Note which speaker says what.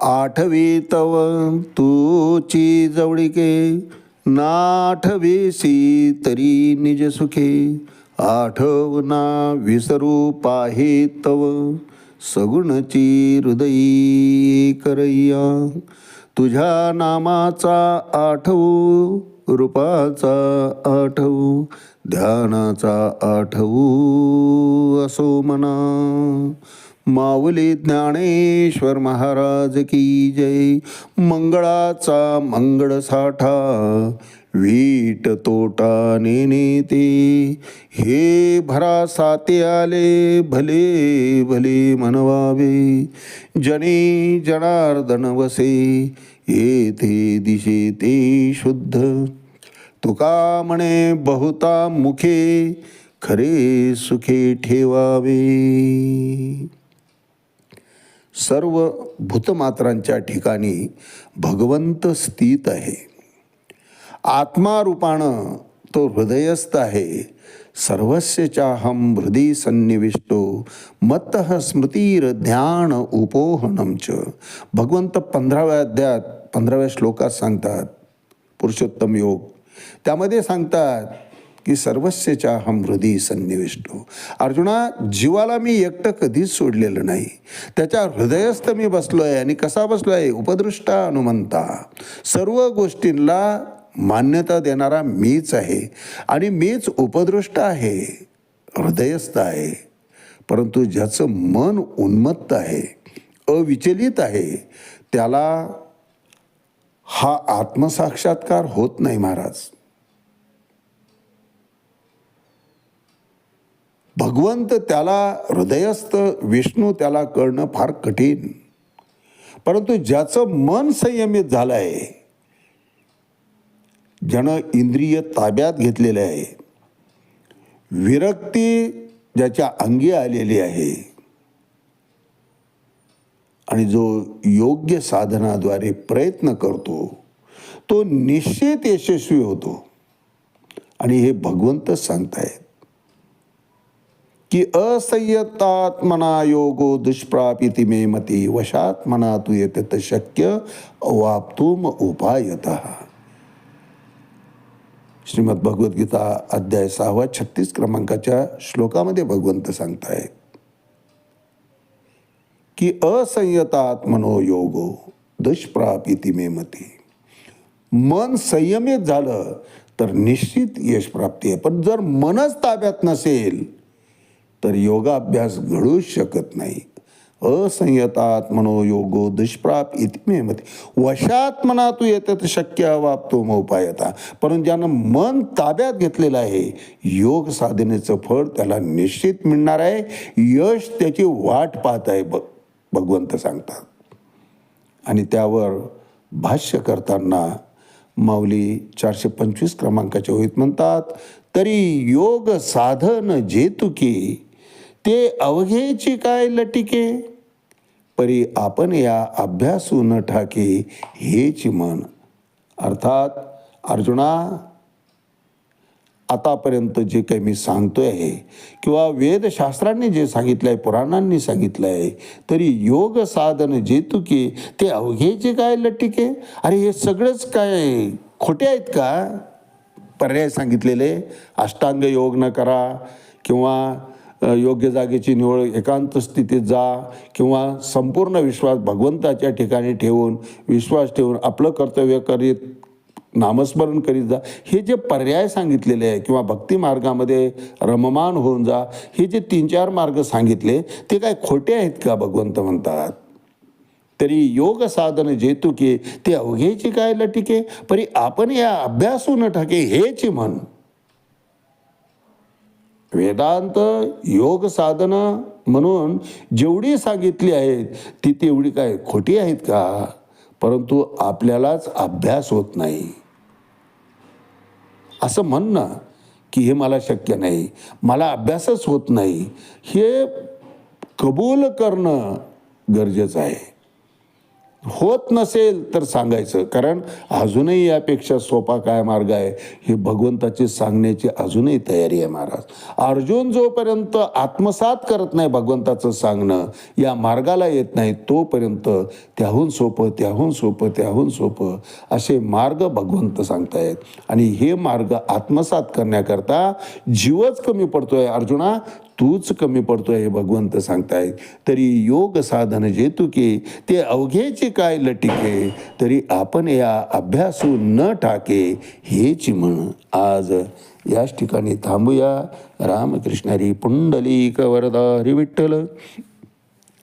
Speaker 1: आठवी तव तूची जवळिके नाठवेसी तरी निज सुखे. आठवना विसरू पाहे तव सगुणची हृदयी करय्या तुझ्या नामाचा आठवू रूपाचा आठवू ध्यानाचा आठवू असो मना. माऊली ज्ञानेश्वर महाराज की जय. मंगळाचा मंगळ साठा वीट तोटा नेने ते हे भरा साते आले भले भले मनवावे. जने जनार्दन वसे येथे दिशे ते शुद्ध. तुका म्हणे बहुता मुखे खरे सुखे ठेवावे. सर्व भूतमात्रांच्या ठिकाणी भगवंत स्थित आहे. आत्मारूपानं तो हृदयस्थ आहे. सर्वस्यचाहम हृदय सन्निविष्टो मत स्मृतीर ध्यान उपोहनम च. भगवंत पंधराव्या अध्यात पंधराव्या श्लोकात सांगतात पुरुषोत्तम योग. त्यामध्ये सांगतात की सर्वस्यच्या हम हृदय सन्निविष्टो हो. अर्जुना जीवाला मी एकटं कधीच सोडलेलं नाही. त्याच्या हृदयस्थ मी बसलो आहे आणि कसा बसलो आहे उपदृष्टा हनुमंता सर्व गोष्टींना मान्यता देणारा मीच आहे आणि मीच उपदृष्ट आहे हृदयस्थ आहे. परंतु ज्याचं मन उन्मत्त आहे अविचलित आहे त्याला हा आत्मसाक्षात्कार होत नाही महाराज. भगवंत त्याला हृदयस्थ विष्णू त्याला कळणं फार कठीण. परंतु ज्याचं मन संयमित झालं आहे ज्यानं इंद्रिय ताब्यात घेतलेले आहे विरक्ती ज्याच्या अंगी आलेली आहे आणि जो योग्य साधनाद्वारे प्रयत्न करतो तो निश्चित यशस्वी होतो. आणि हे भगवंत सांगतायत. की असंयतात्मना योगो दुष्प्रापिती मे मती वशात मना तू येते शक्य अवाप्तुम उपायत। श्रीमद भगवद्गीता अध्याय सहावा छत्तीस क्रमांकाच्या श्लोकामध्ये भगवंत सांगतायत की असंयतात्मनो योगो दुष्प्रापिती मे मती। मन संयमित झालं तर निश्चित यश प्राप्ती आहे पण जर मनच ताब्यात नसेल तर योगाभ्यास घडूच शकत नाही. असंयतात मनोयोगो दुष्प्राप इतिमे मते. वशात मना तू येतात शक्य वापतो उपायता परंतु ज्यानं मन ताब्यात घेतलेलं आहे योग साधनेचं फळ त्याला निश्चित मिळणार आहे. यश त्याची वाट पाहत आहे ब भगवंत सांगतात. आणि त्यावर भाष्य करताना माऊली चारशे पंचवीस क्रमांकाच्या होईत म्हणतात तरी योग साधन जेतुकी ते अवघेची काय लटिके? परी आपण या अभ्यासू न ठाके हेच मन. अर्थात अर्जुना आतापर्यंत जे काही मी सांगतोय आहे किंवा वेदशास्त्रांनी जे सांगितलं आहे पुराणांनी सांगितलं आहे तरी योग साधन जेतुके ते अवघेचे काय लटिके? अरे हे सगळंच काय खोटे आहेत का? पर्याय सांगितलेले अष्टांग योग न करा किंवा योग्य जागेची निवड एकांत स्थितीत जा किंवा संपूर्ण विश्वास भगवंताच्या ठिकाणी ठेवून विश्वास ठेवून आपलं कर्तव्य करीत नामस्मरण करीत जा. हे जे पर्याय सांगितलेले आहे किंवा भक्ती मार्गामध्ये रममान होऊन जा हे जे तीन चार मार्ग सांगितले ते काय खोटे आहेत का भगवंत म्हणतात? तरी योग साधन जेतुके ते अवघेची काय लटिके? परी आपण या अभ्यासू न ठाके हेच म्हण. वेदांत योग साधनं म्हणून जेवढी सांगितली आहेत ती तेवढी काय खोटी आहेत का? परंतु आपल्यालाच अभ्यास होत नाही. असं म्हणणं की हे मला शक्य नाही मला अभ्यासच होत नाही हे कबूल करणं गरजेचं आहे. होत नसेल तर सांगायचं. कारण अजूनही यापेक्षा सोपा काय मार्ग आहे? हे भगवंताची सांगण्याची अजूनही तयारी आहे महाराज. अर्जुन जोपर्यंत आत्मसात करत नाही भगवंताचं सांगणं या मार्गाला येत नाही तोपर्यंत त्याहून सोपं त्याहून सोपं त्याहून सोपं असे मार्ग भगवंत सांगतायत. आणि हे मार्ग आत्मसात करण्याकरता जीवच कमी पडतोय. अर्जुना तूच कमी पडतोय हे भगवंत सांगतायत. तरी योग साधन जेतुके ते अवघेचे काय लटिके? तरी आपण या अभ्यासू न टाके हेच म्हण आज याच ठिकाणी थांबूया. रामकृष्णरी पुंडलिक वरदा हरी विठ्ठल.